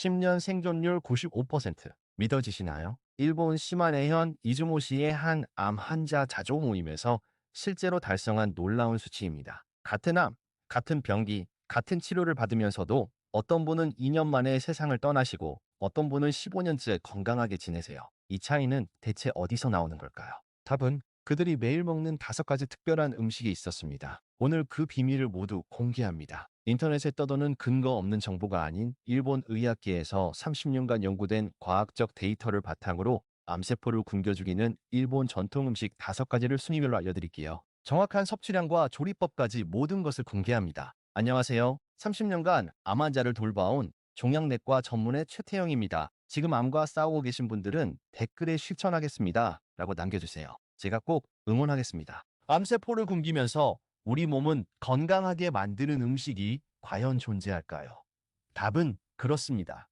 10년 생존율 95% 믿어지시나요? 일본 시마네현 이즈모 시의 한 암 환자 자조 모임에서 실제로 달성한 놀라운 수치입니다. 같은 암, 같은 병기, 같은 치료를 받으면서도 어떤 분은 2년 만에 세상을 떠나시고 어떤 분은 15년째 건강하게 지내세요. 이 차이는 대체 어디서 나오는 걸까요? 답은 그들이 매일 먹는 다섯 가지 특별한 음식이 있었습니다. 오늘 그 비밀을 모두 공개합니다. 인터넷에 떠도는 근거 없는 정보가 아닌 일본 의학계에서 30년간 연구된 과학적 데이터를 바탕으로 암세포를 굶겨 죽이는 일본 전통 음식 다섯 가지를 순위별로 알려드릴게요. 정확한 섭취량과 조리법까지 모든 것을 공개합니다. 안녕하세요. 30년간 암 환자를 돌봐온 종양내과 전문의 최태영입니다. 지금 암과 싸우고 계신 분들은 댓글에 실천하겠습니다. 라고 남겨주세요. 제가 꼭 응원하겠습니다. 암세포를 굶기면서 우리 몸은 건강하게 만드는 음식이 과연 존재할까요? 답은 그렇습니다.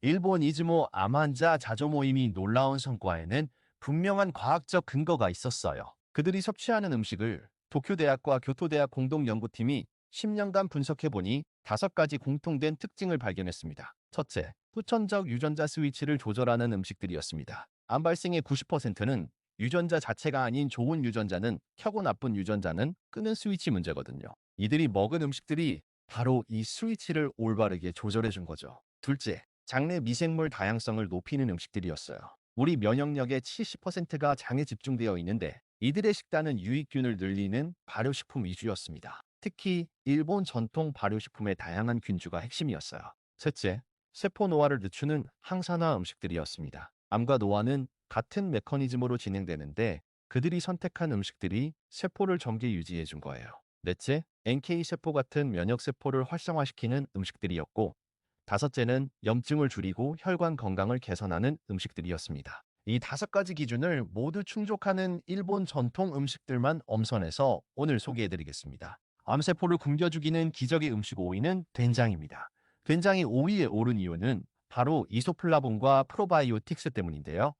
일본 이즈모 암 환자 자조 모임이 놀라운 성과에는 분명한 과학적 근거가 있었어요. 그들이 섭취하는 음식을 도쿄대학과 교토대학 공동연구팀이 10년간 분석해보니 다섯 가지 공통된 특징을 발견했습니다. 첫째, 후천적 유전자 스위치를 조절하는 음식들이었습니다. 암 발생의 90%는 유전자 자체가 아닌 좋은 유전자는 켜고 나쁜 유전자는 끄는 스위치 문제거든요. 이들이 먹은 음식들이 바로 이 스위치를 올바르게 조절해 준 거죠. 둘째, 장내 미생물 다양성을 높이는 음식들이었어요. 우리 면역력의 70%가 장에 집중되어 있는데 이들의 식단은 유익균을 늘리는 발효식품 위주였습니다. 특히 일본 전통 발효식품의 다양한 균주가 핵심이었어요. 셋째, 세포 노화를 늦추는 항산화 음식들이었습니다. 암과 노화는 같은 메커니즘으로 진행되는데 그들이 선택한 음식들이 세포를 정기 유지해 준 거예요. 넷째, NK세포 같은 면역세포를 활성화시키는 음식들이었고 다섯째는 염증을 줄이고 혈관 건강을 개선하는 음식들이었습니다. 이 다섯 가지 기준을 모두 충족하는 일본 전통 음식들만 엄선해서 오늘 소개해드리겠습니다. 암세포를 굶겨 죽이는 기적의 음식 5위는 된장입니다. 된장이 5위에 오른 이유는 바로 이소플라본과 프로바이오틱스 때문인데요.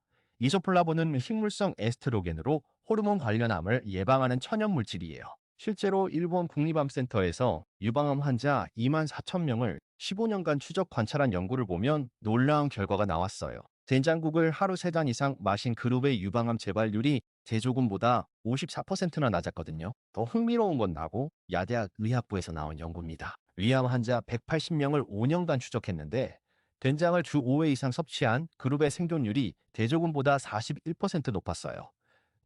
이소플라본은 식물성 에스트로겐으로 호르몬 관련 암을 예방하는 천연 물질이에요. 실제로 일본 국립암센터에서 유방암 환자 2만 4천 명을 15년간 추적 관찰한 연구를 보면 놀라운 결과가 나왔어요. 된장국을 하루 3잔 이상 마신 그룹의 유방암 재발률이 대조군보다 54%나 낮았거든요. 더 흥미로운 건 나고 야대학 의학부에서 나온 연구입니다. 위암 환자 180명을 5년간 추적했는데 된장을 주 5회 이상 섭취한 그룹의 생존율이 대조군보다 41% 높았어요.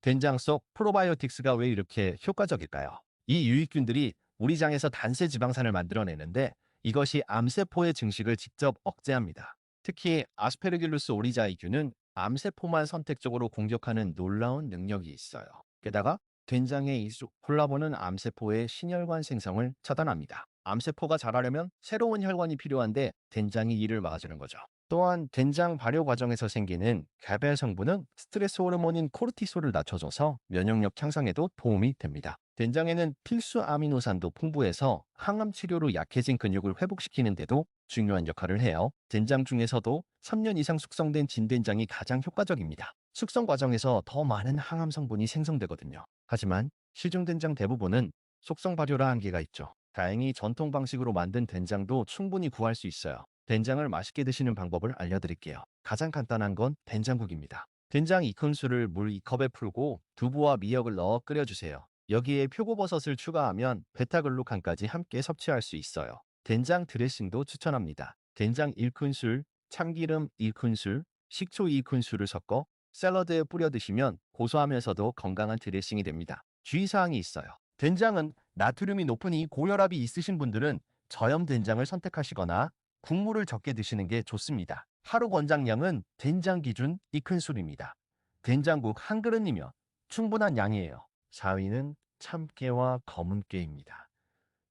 된장 속 프로바이오틱스가 왜 이렇게 효과적일까요? 이 유익균들이 우리 장에서 단세 지방산을 만들어내는데 이것이 암세포의 증식을 직접 억제합니다. 특히 아스페르길루스 오리자이균은 암세포만 선택적으로 공격하는 놀라운 능력이 있어요. 게다가 된장의 이소콜라본은 암세포의 신혈관 생성을 차단합니다. 암세포가 자라려면 새로운 혈관이 필요한데 된장이 이를 막아주는 거죠. 또한 된장 발효 과정에서 생기는 개별 성분은 스트레스 호르몬인 코르티솔을 낮춰줘서 면역력 향상에도 도움이 됩니다. 된장에는 필수 아미노산도 풍부해서 항암 치료로 약해진 근육을 회복시키는데도 중요한 역할을 해요. 된장 중에서도 3년 이상 숙성된 진된장이 가장 효과적입니다. 숙성 과정에서 더 많은 항암 성분이 생성되거든요. 하지만 시중된장 대부분은 속성 발효라 한계가 있죠. 다행히 전통 방식으로 만든 된장도 충분히 구할 수 있어요. 된장을 맛있게 드시는 방법을 알려드릴게요. 가장 간단한 건 된장국입니다. 된장 2큰술을 물 2컵에 풀고 두부와 미역을 넣어 끓여주세요. 여기에 표고버섯을 추가하면 베타글루칸까지 함께 섭취할 수 있어요. 된장 드레싱도 추천합니다. 된장 1큰술, 참기름 1큰술, 식초 2큰술을 섞어 샐러드에 뿌려 드시면 고소하면서도 건강한 드레싱이 됩니다. 주의사항이 있어요. 된장은 나트륨이 높은 이 고혈압이 있으신 분들은 저염 된장을 선택하시거나 국물을 적게 드시는 게 좋습니다. 하루 권장량은 된장 기준 2큰술입니다. 된장국 한 그릇이면 충분한 양이에요. 4위는 참깨와 검은깨입니다.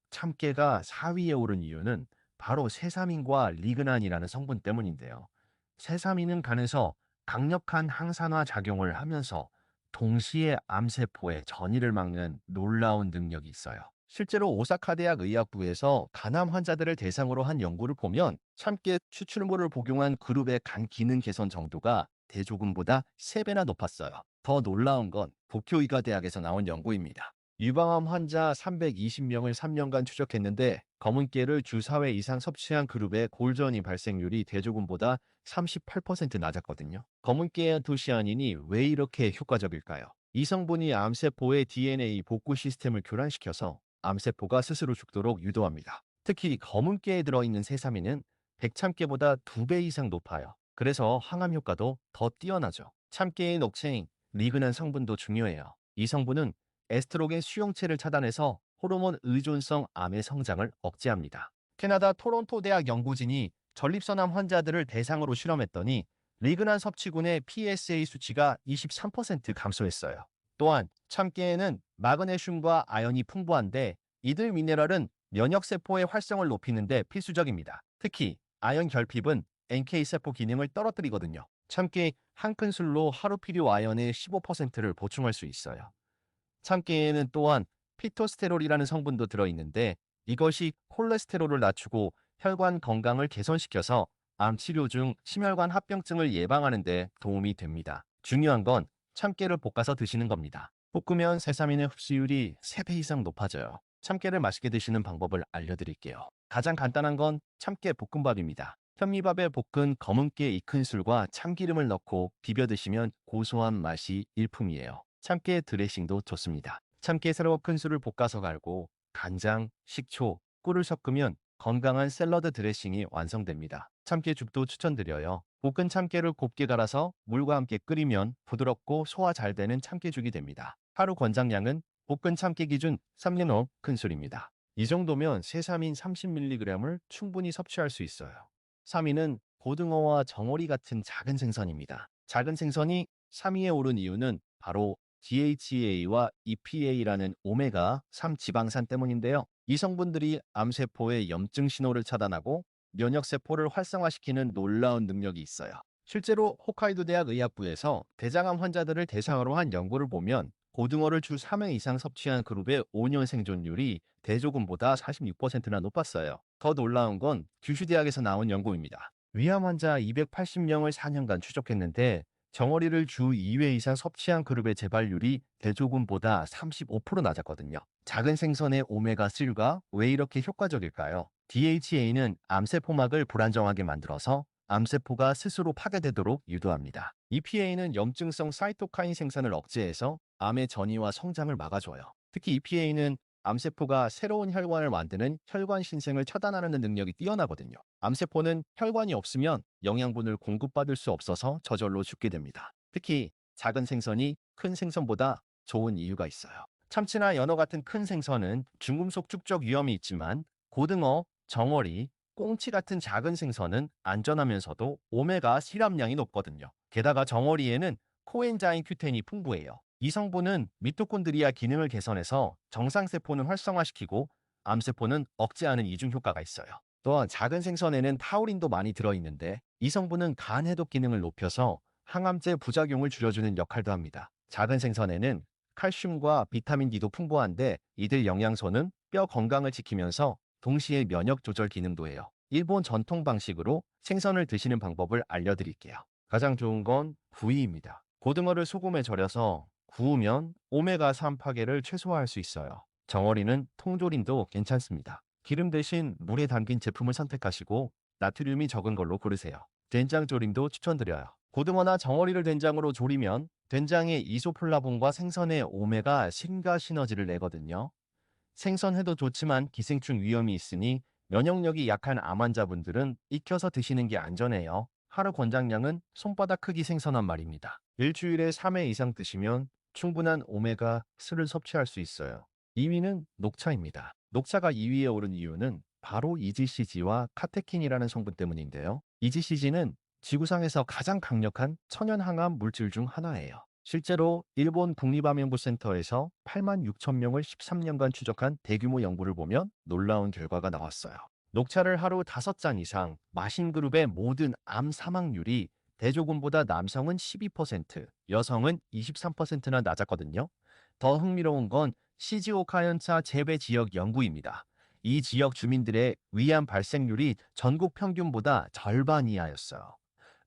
참깨가 4위에 오른 이유는 바로 세사민과 리그난이라는 성분 때문인데요. 세사민은 간에서 강력한 항산화 작용을 하면서 동시에 암세포의 전이를 막는 놀라운 능력이 있어요. 실제로 오사카 대학 의학부에서 간암 환자들을 대상으로 한 연구를 보면 참깨 추출물을 복용한 그룹의 간 기능 개선 정도가 대조군보다 3배나 높았어요. 더 놀라운 건 도쿄의과대학에서 나온 연구입니다. 유방암 환자 320명을 3년간 추적했는데 검은깨를 주 4회 이상 섭취한 그룹의 골전이 발생률이 대조군보다 38% 낮았거든요. 검은깨 안토시아닌이 왜 이렇게 효과적일까요? 이 성분이 암세포의 DNA 복구 시스템을 교란시켜서 암세포가 스스로 죽도록 유도합니다. 특히 검은깨에 들어있는 세사민은 백참깨보다 2배 이상 높아요. 그래서 항암 효과도 더 뛰어나죠. 참깨의 녹체인 리그난 성분도 중요해요. 이 성분은 에스트로겐 수용체를 차단해서 호르몬 의존성 암의 성장을 억제합니다. 캐나다 토론토 대학 연구진이 전립선암 환자들을 대상으로 실험했더니 리그난 섭취군의 PSA 수치가 23% 감소했어요. 또한 참깨에는 마그네슘과 아연이 풍부한데 이들 미네랄은 면역세포의 활성을 높이는 데 필수적입니다. 특히 아연 결핍은 NK세포 기능을 떨어뜨리거든요. 참깨 한 큰술로 하루 필요 아연의 15%를 보충할 수 있어요. 참깨에는 또한 피토스테롤이라는 성분도 들어있는데 이것이 콜레스테롤을 낮추고 혈관 건강을 개선시켜서 암 치료 중 심혈관 합병증을 예방하는 데 도움이 됩니다. 중요한 건 참깨를 볶아서 드시는 겁니다. 볶으면 세사민의 흡수율이 3배 이상 높아져요. 참깨를 맛있게 드시는 방법을 알려드릴게요. 가장 간단한 건 참깨 볶음밥입니다. 현미밥에 볶은 검은깨 이큰술과 참기름을 넣고 비벼 드시면 고소한 맛이 일품이에요. 참깨 드레싱도 좋습니다. 참깨 새로 큰 술을 볶아서 갈고 간장, 식초, 꿀을 섞으면 건강한 샐러드 드레싱이 완성됩니다. 참깨죽도 추천드려요. 볶은 참깨를 곱게 갈아서 물과 함께 끓이면 부드럽고 소화 잘 되는 참깨죽이 됩니다. 하루 권장량은 볶은 참깨 기준 3리노 큰술입니다. 이 정도면 세사민 30mg을 충분히 섭취할 수 있어요. 3위는 고등어와 정어리 같은 작은 생선입니다. 작은 생선이 3위에 오른 이유는 바로 DHA와 EPA라는 오메가 3 지방산 때문인데요. 이 성분들이 암세포의 염증 신호를 차단하고 면역세포를 활성화시키는 놀라운 능력이 있어요. 실제로 홋카이도 대학 의학부에서 대장암 환자들을 대상으로 한 연구를 보면 고등어를 주 3회 이상 섭취한 그룹의 5년 생존율이 대조군보다 46%나 높았어요. 더 놀라운 건 규슈 대학에서 나온 연구입니다. 위암 환자 280명을 4년간 추적했는데 정어리를 주 2회 이상 섭취한 그룹의 재발률이 대조군보다 35% 낮았거든요. 작은 생선의 오메가3가 왜 이렇게 효과적일까요? DHA는 암세포막을 불안정하게 만들어서 암세포가 스스로 파괴되도록 유도합니다. EPA는 염증성 사이토카인 생산을 억제해서 암의 전이와 성장을 막아줘요. 특히 EPA는 암세포가 새로운 혈관을 만드는 혈관 신생을 차단하는 능력이 뛰어나거든요. 암세포는 혈관이 없으면 영양분을 공급받을 수 없어서 저절로 죽게 됩니다. 특히 작은 생선이 큰 생선보다 좋은 이유가 있어요. 참치나 연어 같은 큰 생선은 중금속 축적 위험이 있지만 고등어, 정어리, 꽁치 같은 작은 생선은 안전하면서도 오메가 실함량이 높거든요. 게다가 정어리에는 코엔자임 큐텐이 풍부해요. 이 성분은 미토콘드리아 기능을 개선해서 정상세포는 활성화시키고 암세포는 억제하는 이중 효과가 있어요. 또한 작은 생선에는 타우린도 많이 들어있는데 이 성분은 간 해독 기능을 높여서 항암제 부작용을 줄여주는 역할도 합니다. 작은 생선에는 칼슘과 비타민 D도 풍부한데 이들 영양소는 뼈 건강을 지키면서 동시에 면역 조절 기능도 해요. 일본 전통 방식으로 생선을 드시는 방법을 알려드릴게요. 가장 좋은 건 구이입니다. 고등어를 소금에 절여서 구우면 오메가3 파괴를 최소화할 수 있어요. 정어리는 통조림도 괜찮습니다. 기름 대신 물에 담긴 제품을 선택하시고 나트륨이 적은 걸로 고르세요. 된장 조림도 추천드려요. 고등어나 정어리를 된장으로 조리면 된장의 이소플라본과 생선의 오메가 신가 시너지를 내거든요. 생선회도 좋지만 기생충 위험이 있으니 면역력이 약한 암 환자분들은 익혀서 드시는 게 안전해요. 하루 권장량은 손바닥 크기 생선 한 마리입니다. 일주일에 3회 이상 드시면 충분한 오메가3를 섭취할 수 있어요. 2위는 녹차입니다. 녹차가 2위에 오른 이유는 바로 EGCG와 카테킨이라는 성분 때문인데요. EGCG는 지구상에서 가장 강력한 천연 항암 물질 중 하나예요. 실제로 일본 국립암연구센터에서 8만 6천 명을 13년간 추적한 대규모 연구를 보면 놀라운 결과가 나왔어요. 녹차를 하루 5잔 이상 마신 그룹의 모든 암 사망률이 대조군보다 남성은 12%, 여성은 23%나 낮았거든요. 더 흥미로운 건 시즈오카현차 재배 지역 연구입니다. 이 지역 주민들의 위암 발생률이 전국 평균보다 절반 이하였어요.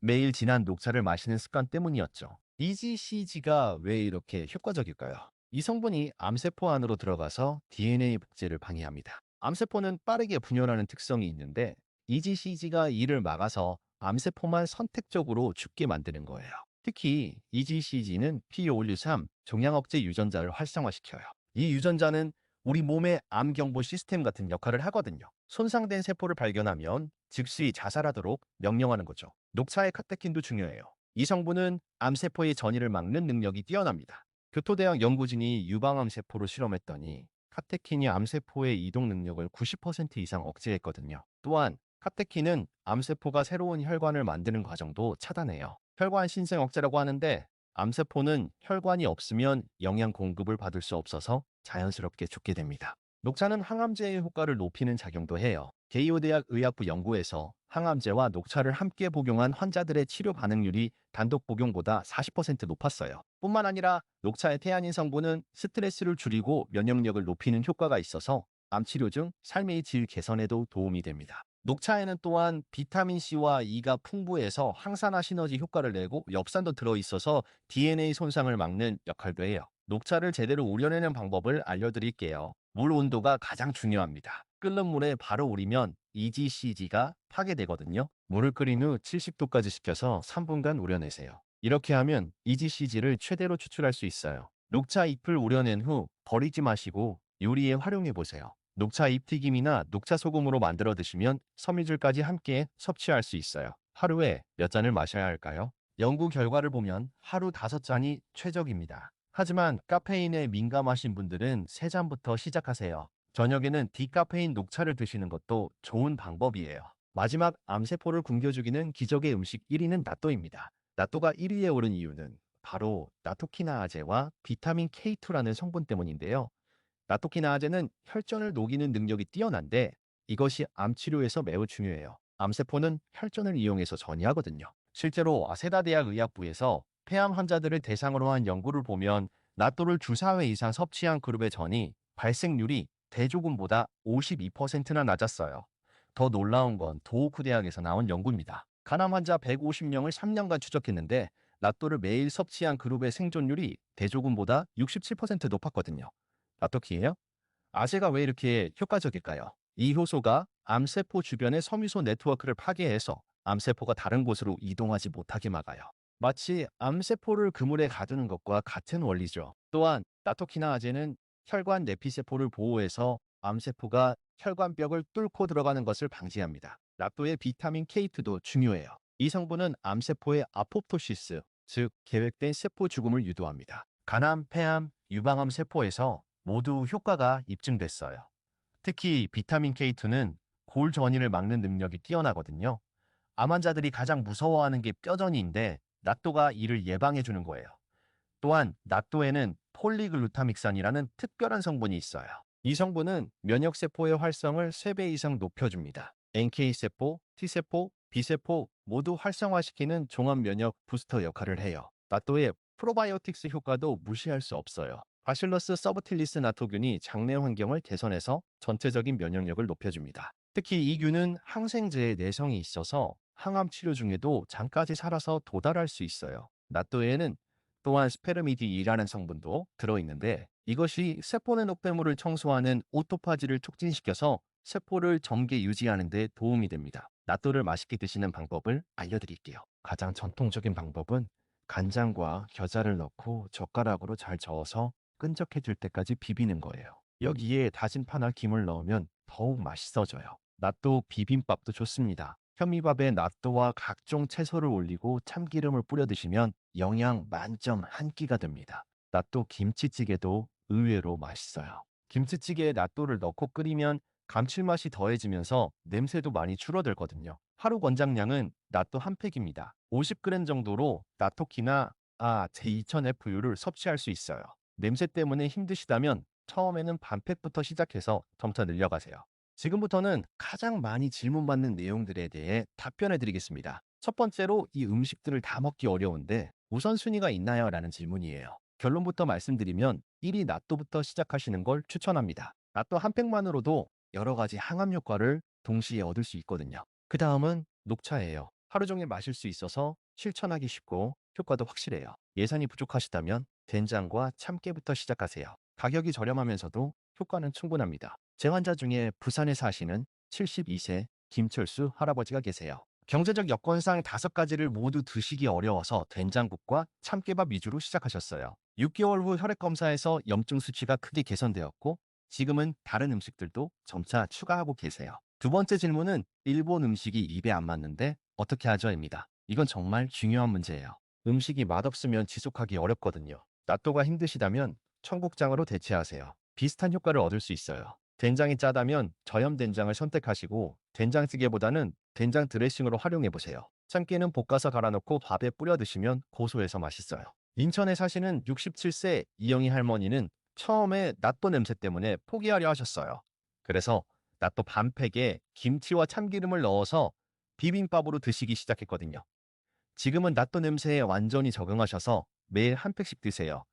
매일 진한 녹차를 마시는 습관 때문이었죠. EGCG가 왜 이렇게 효과적일까요? 이 성분이 암세포 안으로 들어가서 DNA 복제를 방해합니다. 암세포는 빠르게 분열하는 특성이 있는데 EGCG가 이를 막아서 암세포만 선택적으로 죽게 만드는 거예요. 특히 EGCG는 P513 종양 억제 유전자를 활성화시켜요. 이 유전자는 우리 몸의 암 경보 시스템 같은 역할을 하거든요. 손상된 세포를 발견하면 즉시 자살하도록 명령하는 거죠. 녹차의 카테킨도 중요해요. 이 성분은 암세포의 전이를 막는 능력이 뛰어납니다. 교토대학 연구진이 유방암 세포로 실험했더니 카테킨이 암세포의 이동 능력을 90% 이상 억제했거든요. 또한 카테킨은 암세포가 새로운 혈관을 만드는 과정도 차단해요. 혈관 신생 억제라고 하는데 암세포는 혈관이 없으면 영양 공급을 받을 수 없어서 자연스럽게 죽게 됩니다. 녹차는 항암제의 효과를 높이는 작용도 해요. 게이오 대학 의학부 연구에서 항암제와 녹차를 함께 복용한 환자들의 치료 반응률이 단독 복용보다 40% 높았어요. 뿐만 아니라 녹차의 태아닌 성분은 스트레스를 줄이고 면역력을 높이는 효과가 있어서 암 치료 중 삶의 질 개선에도 도움이 됩니다. 녹차에는 또한 비타민C와 E가 풍부해서 항산화 시너지 효과를 내고 엽산도 들어있어서 DNA 손상을 막는 역할도 해요. 녹차를 제대로 우려내는 방법을 알려드릴게요. 물 온도가 가장 중요합니다. 끓는 물에 바로 우리면 EGCG가 파괴되거든요. 물을 끓인 후 70도까지 식혀서 3분간 우려내세요. 이렇게 하면 EGCG를 최대로 추출할 수 있어요. 녹차 잎을 우려낸 후 버리지 마시고 요리에 활용해 보세요. 녹차 잎 튀김이나 녹차 소금으로 만들어 드시면 섬유질까지 함께 섭취할 수 있어요. 하루에 몇 잔을 마셔야 할까요? 연구 결과를 보면 하루 5잔이 최적입니다. 하지만 카페인에 민감하신 분들은 3잔부터 시작하세요. 저녁에는 디카페인 녹차를 드시는 것도 좋은 방법이에요. 마지막 암세포를 굶겨주기는 기적의 음식 1위는 나또입니다. 나또가 1위에 오른 이유는 바로 나토키나아제와 비타민 K2라는 성분 때문인데요. 나토키나아제는 혈전을 녹이는 능력이 뛰어난데 이것이 암 치료에서 매우 중요해요. 암세포는 혈전을 이용해서 전이하거든요. 실제로 아세다 대학 의학부에서 폐암 환자들을 대상으로 한 연구를 보면 나또를 주사회 이상 섭취한 그룹의 전이 발생률이 대조군보다 52%나 낮았어요. 더 놀라운 건 도호쿠 대학에서 나온 연구입니다. 간암 환자 150명을 3년간 추적했는데 나또를 매일 섭취한 그룹의 생존율이 대조군보다 67% 높았거든요. 나토키예요? 아재가 왜 이렇게 효과적일까요? 이 효소가 암세포 주변의 섬유소 네트워크를 파괴해서 암세포가 다른 곳으로 이동하지 못하게 막아요. 마치 암세포를 그물에 가두는 것과 같은 원리죠. 또한 나토키나아제는 혈관 내피세포를 보호해서 암세포가 혈관벽을 뚫고 들어가는 것을 방지합니다. 나또의 비타민 K2도 중요해요. 이 성분은 암세포의 아포토시스, 즉 계획된 세포 죽음을 유도합니다. 간암, 폐암, 유방암 세포에서 모두 효과가 입증됐어요. 특히 비타민 K2는 골 전이를 막는 능력이 뛰어나거든요. 암 환자들이 가장 무서워하는 게 뼈전이인데 낙도가 이를 예방해 주는 거예요. 또한 낙도에는 폴리글루타믹산이라는 특별한 성분이 있어요. 이 성분은 면역세포의 활성을 3배 이상 높여줍니다. NK세포, T세포, B세포 모두 활성화시키는 종합면역 부스터 역할을 해요. 나또의 프로바이오틱스 효과도 무시할 수 없어요. 바실러스 서브틸리스 나토균이 장내 환경을 개선해서 전체적인 면역력을 높여줍니다. 특히 이 균은 항생제의 내성이 있어서 항암 치료 중에도 잠까지 살아서 도달할 수 있어요. 나또에는 또한 스페르미디이라는 성분도 들어있는데 이것이 세포 내 노폐물을 청소하는 오토파지를 촉진시켜서 세포를 정계 유지하는 데 도움이 됩니다. 나또를 맛있게 드시는 방법을 알려드릴게요. 가장 전통적인 방법은 간장과 겨자를 넣고 젓가락으로 잘 저어서 끈적해질 때까지 비비는 거예요. 여기에 다진 파나 김을 넣으면 더욱 맛있어져요. 나또 비빔밥도 좋습니다. 현미밥에 나또와 각종 채소를 올리고 참기름을 뿌려 드시면 영양 만점 한 끼가 됩니다. 나또 김치찌개도 의외로 맛있어요. 김치찌개에 나또를 넣고 끓이면 감칠맛이 더해지면서 냄새도 많이 줄어들거든요. 하루 권장량은 나또 한 팩입니다. 50g 정도로 나토키나 아, 제2000F유를 섭취할 수 있어요. 냄새 때문에 힘드시다면 처음에는 반 팩부터 시작해서 점차 늘려가세요. 지금부터는 가장 많이 질문받는 내용들에 대해 답변해 드리겠습니다. 첫 번째로 이 음식들을 다 먹기 어려운데 우선순위가 있나요? 라는 질문이에요. 결론부터 말씀드리면 1위 나또부터 시작하시는 걸 추천합니다. 나또 한 팩만으로도 여러 가지 항암 효과를 동시에 얻을 수 있거든요. 그 다음은 녹차예요. 하루 종일 마실 수 있어서 실천하기 쉽고 효과도 확실해요. 예산이 부족하시다면 된장과 참깨부터 시작하세요. 가격이 저렴하면서도 효과는 충분합니다. 제 환자 중에 부산에 사시는 72세 김철수 할아버지가 계세요. 경제적 여건상 다섯 가지를 모두 드시기 어려워서 된장국과 참깨밥 위주로 시작하셨어요. 6개월 후 혈액 검사에서 염증 수치가 크게 개선되었고 지금은 다른 음식들도 점차 추가하고 계세요. 두 번째 질문은 일본 음식이 입에 안 맞는데 어떻게 하죠?입니다. 이건 정말 중요한 문제예요. 음식이 맛없으면 지속하기 어렵거든요. 나또가 힘드시다면 청국장으로 대체하세요. 비슷한 효과를 얻을 수 있어요. 된장이 짜다면 저염 된장을 선택하시고 된장찌개보다는 된장 드레싱으로 활용해 보세요. 참깨는 볶아서 갈아놓고 밥에 뿌려 드시면 고소해서 맛있어요. 인천에 사시는 67세 이영희 할머니는 처음에 낫또 냄새 때문에 포기하려 하셨어요. 그래서 낫또 반팩에 김치와 참기름을 넣어서 비빔밥으로 드시기 시작했거든요. 지금은 낫또 냄새에 완전히 적응하셔서 매일 한 팩씩 드세요.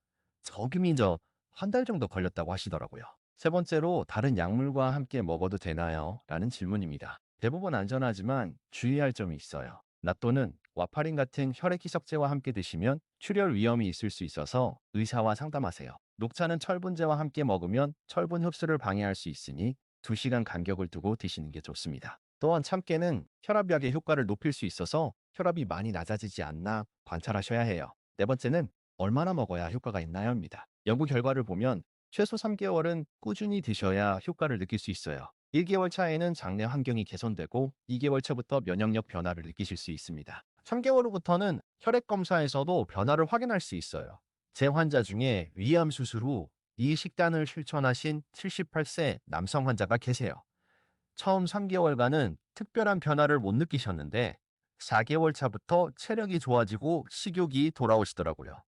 적음이 저한달 정도 걸렸다고 하시더라고요. 세 번째로 다른 약물과 함께 먹어도 되나요? 라는 질문입니다. 대부분 안전하지만 주의할 점이 있어요. 낫또는 와파린 같은 혈액 희석제와 함께 드시면 출혈 위험이 있을 수 있어서 의사와 상담하세요. 녹차는 철분제와 함께 먹으면 철분 흡수를 방해할 수 있으니 2시간 간격을 두고 드시는 게 좋습니다. 또한 참깨는 혈압약의 효과를 높일 수 있어서 혈압이 많이 낮아지지 않나 관찰하셔야 해요. 네 번째는 얼마나 먹어야 효과가 있나요?입니다. 연구 결과를 보면 최소 3개월은 꾸준히 드셔야 효과를 느낄 수 있어요. 1개월 차에는 장내 환경이 개선되고 2개월 차부터 면역력 변화를 느끼실 수 있습니다. 3개월 후부터는 혈액 검사에서도 변화를 확인할 수 있어요. 제 환자 중에 위암 수술 후 이 식단을 실천하신 78세 남성 환자가 계세요. 처음 3개월간은 특별한 변화를 못 느끼셨는데 4개월 차부터 체력이 좋아지고 식욕이 돌아오시더라고요.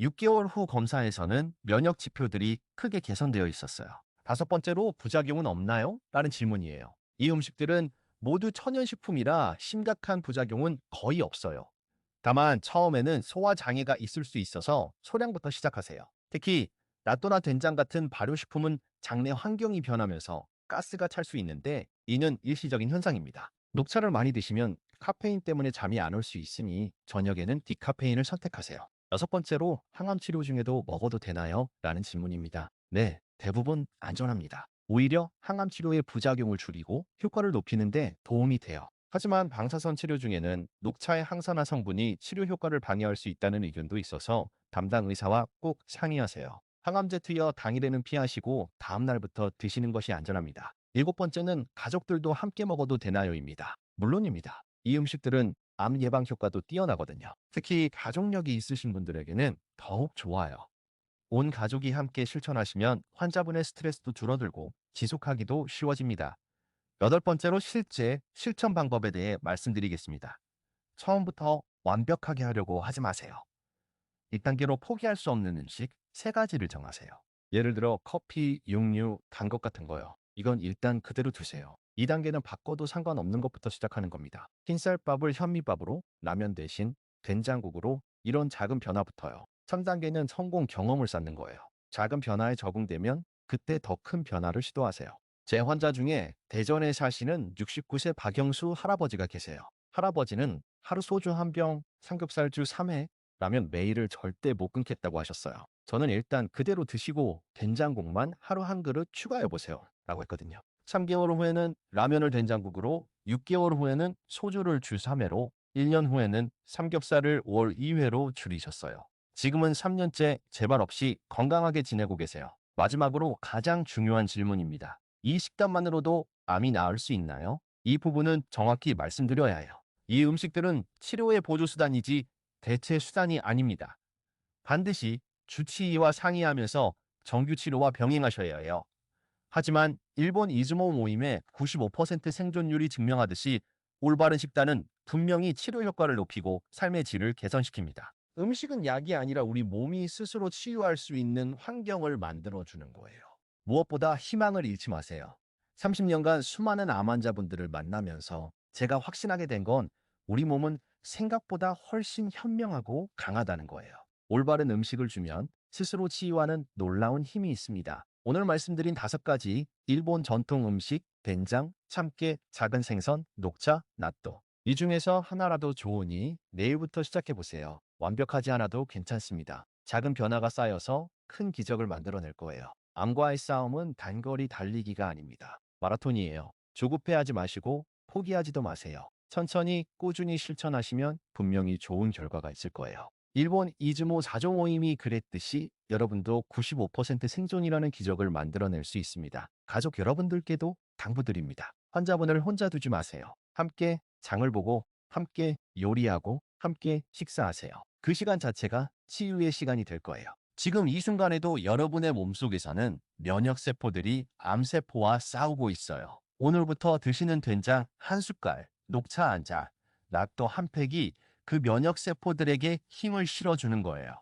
6개월 후 검사에서는 면역 지표들이 크게 개선되어 있었어요. 다섯 번째로 부작용은 없나요? 라는 질문이에요. 이 음식들은 모두 천연식품이라 심각한 부작용은 거의 없어요. 다만 처음에는 소화 장애가 있을 수 있어서 소량부터 시작하세요. 특히 낫또나 된장 같은 발효식품은 장내 환경이 변하면서 가스가 찰 수 있는데 이는 일시적인 현상입니다. 녹차를 많이 드시면 카페인 때문에 잠이 안 올 수 있으니 저녁에는 디카페인을 선택하세요. 여섯 번째로 항암 치료 중에도 먹어도 되나요? 라는 질문입니다. 네, 대부분 안전합니다. 오히려 항암 치료의 부작용을 줄이고 효과를 높이는데 도움이 돼요. 하지만 방사선 치료 중에는 녹차의 항산화 성분이 치료 효과를 방해할 수 있다는 의견도 있어서 담당 의사와 꼭 상의하세요. 항암제 투여 당일에는 피하시고 다음 날부터 드시는 것이 안전합니다. 일곱 번째는 가족들도 함께 먹어도 되나요입니다. 물론입니다. 이 음식들은 암 예방 효과도 뛰어나거든요. 특히 가족력이 있으신 분들에게는 더욱 좋아요. 온 가족이 함께 실천하시면 환자분의 스트레스도 줄어들고 지속하기도 쉬워집니다. 여덟 번째로 실제 실천 방법에 대해 말씀드리겠습니다. 처음부터 완벽하게 하려고 하지 마세요. 1단계로 포기할 수 없는 음식 세 가지를 정하세요. 예를 들어 커피, 육류, 단 것 같은 거요. 이건 일단 그대로 두세요. 2단계는 바꿔도 상관없는 것부터 시작하는 겁니다. 흰쌀밥을 현미밥으로, 라면 대신 된장국으로 이런 작은 변화부터요. 3단계는 성공 경험을 쌓는 거예요. 작은 변화에 적응되면 그때 더 큰 변화를 시도하세요. 제 환자 중에 대전에 사시는 69세 박영수 할아버지가 계세요. 할아버지는 하루 소주 한 병, 삼겹살주 3회, 라면 매일을 절대 못 끊겠다고 하셨어요. 저는 일단 그대로 드시고 된장국만 하루 한 그릇 추가해 보세요. 라고 했거든요. 3개월 후에는 라면을 된장국으로, 6개월 후에는 소주를 주 3회로, 1년 후에는 삼겹살을 월 2회로 줄이셨어요. 지금은 3년째 재발 없이 건강하게 지내고 계세요. 마지막으로 가장 중요한 질문입니다. 이 식단만으로도 암이 나을 수 있나요? 이 부분은 정확히 말씀드려야 해요. 이 음식들은 치료의 보조수단이지 대체 수단이 아닙니다. 반드시 주치의와 상의하면서 정규치료와 병행하셔야 해요. 하지만 일본 이즈모 모임의 95% 생존율이 증명하듯이 올바른 식단은 분명히 치료 효과를 높이고 삶의 질을 개선시킵니다. 음식은 약이 아니라 우리 몸이 스스로 치유할 수 있는 환경을 만들어주는 거예요. 무엇보다 희망을 잃지 마세요. 30년간 수많은 암 환자분들을 만나면서 제가 확신하게 된 건 우리 몸은 생각보다 훨씬 현명하고 강하다는 거예요. 올바른 음식을 주면 스스로 치유하는 놀라운 힘이 있습니다. 오늘 말씀드린 다섯 가지 일본 전통 음식, 된장, 참깨, 작은 생선, 녹차, 낫또. 이 중에서 하나라도 좋으니 내일부터 시작해 보세요. 완벽하지 않아도 괜찮습니다. 작은 변화가 쌓여서 큰 기적을 만들어낼 거예요. 암과의 싸움은 단거리 달리기가 아닙니다. 마라톤이에요. 조급해하지 마시고 포기하지도 마세요. 천천히 꾸준히 실천하시면 분명히 좋은 결과가 있을 거예요. 일본 이즈모 4조 모임이 그랬듯이 여러분도 95% 생존이라는 기적을 만들어낼 수 있습니다. 가족 여러분들께도 당부드립니다. 환자분을 혼자 두지 마세요. 함께 장을 보고 함께 요리하고 함께 식사하세요. 그 시간 자체가 치유의 시간이 될 거예요. 지금 이 순간에도 여러분의 몸속에서는 면역세포들이 암세포와 싸우고 있어요. 오늘부터 드시는 된장 한 숟갈, 녹차 한 잔, 낫또 한 팩이 그 면역세포들에게 힘을 실어주는 거예요.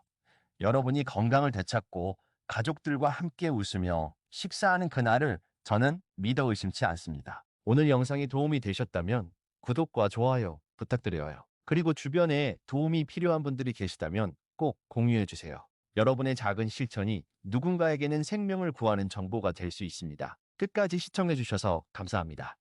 여러분이 건강을 되찾고 가족들과 함께 웃으며 식사하는 그날을 저는 믿어 의심치 않습니다. 오늘 영상이 도움이 되셨다면 구독과 좋아요 부탁드려요. 그리고 주변에 도움이 필요한 분들이 계시다면 꼭 공유해 주세요. 여러분의 작은 실천이 누군가에게는 생명을 구하는 정보가 될 수 있습니다. 끝까지 시청해 주셔서 감사합니다.